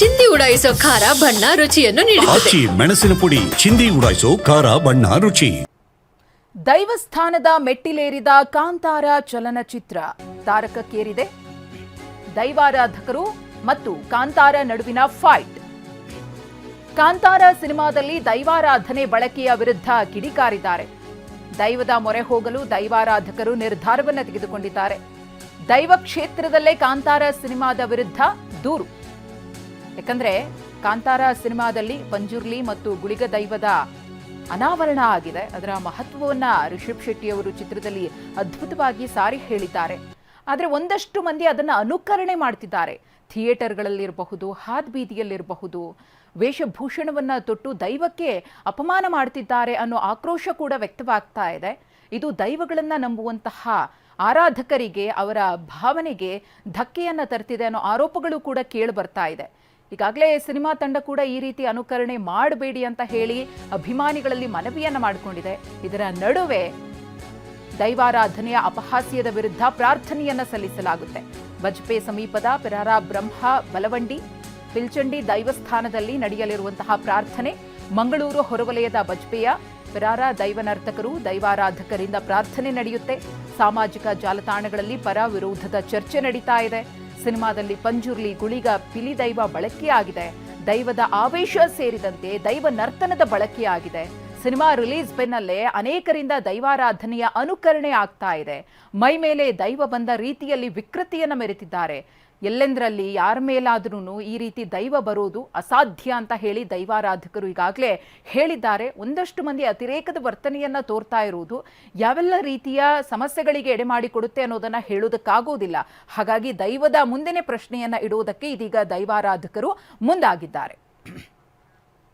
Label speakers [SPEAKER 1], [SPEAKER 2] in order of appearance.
[SPEAKER 1] ಚಿಂದಿ ಉಡಾಯಿಸೋ ಖಾರ ಬಣ್ಣ ರುಚಿಯನ್ನು ನೀಡುತ್ತದೆ.
[SPEAKER 2] ಆಚಿ ಮೆಣಸಿನ ಪುಡಿ ಚಿಂದಿ ಉಡಾಯಿಸೋ ಖಾರ ಬಣ್ಣ ರುಚಿ.
[SPEAKER 3] ದೈವಸ್ಥಾನದ ಮೆಟ್ಟಿಲೇರಿದ ಕಾಂತಾರ ಚಲನಚಿತ್ರ ತಾರಕಕ್ಕೇರಿದೆ. ದೈವಾರಾಧಕರು ಮತ್ತು ಕಾಂತಾರ ನಡುವಿನ ಫೈಟ್ ಕಾಂತಾರ ಸಿನಿಮಾದಲ್ಲಿ ದೈವಾರಾಧನೆ ಬಳಕೆಯ ವಿರುದ್ಧ ಕಿಡಿಕಾರಿದ್ದಾರೆ. ದೈವದ ಮೊರೆ ಹೋಗಲು ದೈವಾರಾಧಕರು ನಿರ್ಧಾರವನ್ನು ತೆಗೆದುಕೊಂಡಿದ್ದಾರೆ. ದೈವ ಕ್ಷೇತ್ರದಲ್ಲೇ ಕಾಂತಾರ ಸಿನಿಮಾದ ವಿರುದ್ಧ ದೂರು. ಯಾಕಂದ್ರೆ ಕಾಂತಾರ ಸಿನಿಮಾದಲ್ಲಿ ಪಂಜುರ್ಲಿ ಮತ್ತು ಗುಳಿಗ ದೈವದ ಅನಾವರಣ ಆಗಿದೆ. ಅದರ ಮಹತ್ವವನ್ನ ರಿಷಬ್ ಶೆಟ್ಟಿ ಅವರು ಚಿತ್ರದಲ್ಲಿ ಅದ್ಭುತವಾಗಿ ಸಾರಿ ಹೇಳಿದ್ದಾರೆ. ಆದರೆ ಒಂದಷ್ಟು ಮಂದಿ ಅದನ್ನು ಅನುಕರಣೆ ಮಾಡ್ತಿದ್ದಾರೆ. ಥಿಯೇಟರ್ಗಳಲ್ಲಿರಬಹುದು ಹಾದ್ ಬೀದಿಯಲ್ಲಿರಬಹುದು ವೇಷಭೂಷಣವನ್ನ ತೊಟ್ಟು ದೈವಕ್ಕೆ ಅಪಮಾನ ಮಾಡ್ತಿದ್ದಾರೆ ಅನ್ನೋ ಆಕ್ರೋಶ ಕೂಡ ವ್ಯಕ್ತವಾಗ್ತಾ ಇದೆ. ಇದು ದೈವಗಳನ್ನ ನಂಬುವಂತಹ ಆರಾಧಕರಿಗೆ, ಅವರ ಭಾವನೆಗೆ ಧಕ್ಕೆಯನ್ನು ತರ್ತಿದೆ ಅನ್ನೋ ಆರೋಪಗಳು ಕೂಡ ಕೇಳಿ ಬರ್ತಾ ಇದೆ. ಈಗಾಗಲೇ ಸಿನಿಮಾ ತಂಡ ಕೂಡ ಈ ರೀತಿ ಅನುಕರಣೆ ಮಾಡಬೇಡಿ ಅಂತ ಹೇಳಿ ಅಭಿಮಾನಿಗಳಲ್ಲಿ ಮನವಿಯನ್ನ ಮಾಡಿಕೊಂಡಿದೆ. ಇದರ ನಡುವೆ ದೈವಾರಾಧನೆಯ ಅಪಹಾಸ್ಯದ ವಿರುದ್ಧ ಪ್ರಾರ್ಥನೆಯನ್ನ ಸಲ್ಲಿಸಲಾಗುತ್ತೆ. ಬಜ್ಪೆ ಸಮೀಪದ ಪೆರಾರ ಬ್ರಹ್ಮ ಬಲವಂಡಿ, ಪಿಲ್ಚಂಡಿ ದೈವಸ್ಥಾನದಲ್ಲಿ ನಡೆಯಲಿರುವಂತಹ ಪ್ರಾರ್ಥನೆ ಮಂಗಳೂರು ಹೊರವಲಯದ ಬಜ್ಪೆಯ ಪೆರಾರ ದೈವನರ್ತಕರು ದೈವಾರಾಧಕರಿಂದ ಪ್ರಾರ್ಥನೆ ನಡೆಯುತ್ತೆ. ಸಾಮಾಜಿಕ ಜಾಲತಾಣಗಳಲ್ಲಿ ಪರ ವಿರೋಧದ ಚರ್ಚೆ ನಡೀತಾ ಇದೆ. ಸಿನಿಮಾದಲ್ಲಿ ಪಂಜುರ್ಲಿ ಗುಳಿಗ ಪಿಲಿ ದೈವ ಬಳಕೆಯಾಗಿದೆ. ದೈವದ ಆವೇಶ ಸೇರಿದಂತೆ ದೈವ ನರ್ತನದ ಬಳಕೆಯಾಗಿದೆ. ಸಿನಿಮಾ ರಿಲೀಸ್ ಬೆನ್ನಲ್ಲೇ ಅನೇಕರಿಂದ ದೈವಾರಾಧನೆಯ ಅನುಕರಣೆ ಆಗ್ತಾ ಇದೆ. ಮೈ ಮೇಲೆ ದೈವ ಬಂದ ರೀತಿಯಲ್ಲಿ ವಿಕೃತಿಯನ್ನು ಮೆರೆತಿದ್ದಾರೆ. ಎಲ್ಲೆಂದರಲ್ಲಿ ಯಾರ ಮೇಲಾದ್ರೂ ಈ ರೀತಿ ದೈವ ಬರೋದು ಅಸಾಧ್ಯ ಅಂತ ಹೇಳಿ ದೈವಾರಾಧಕರು ಈಗಾಗಲೇ ಹೇಳಿದ್ದಾರೆ. ಒಂದಷ್ಟು ಮಂದಿ ಅತಿರೇಕದ ವರ್ತನೆಯನ್ನ ತೋರ್ತಾ ಇರುವುದು ಯಾವೆಲ್ಲ ರೀತಿಯ ಸಮಸ್ಯೆಗಳಿಗೆ ಎಡೆ ಮಾಡಿಕೊಡುತ್ತೆ ಅನ್ನೋದನ್ನ ಹೇಳೋದಕ್ಕಾಗೋದಿಲ್ಲ ಹಾಗಾಗಿ ದೈವದ ಮುಂದೆನೆ ಪ್ರಶ್ನೆಯನ್ನ ಇಡುವುದಕ್ಕೆ ಇದೀಗ ದೈವಾರಾಧಕರು ಮುಂದಾಗಿದ್ದಾರೆ.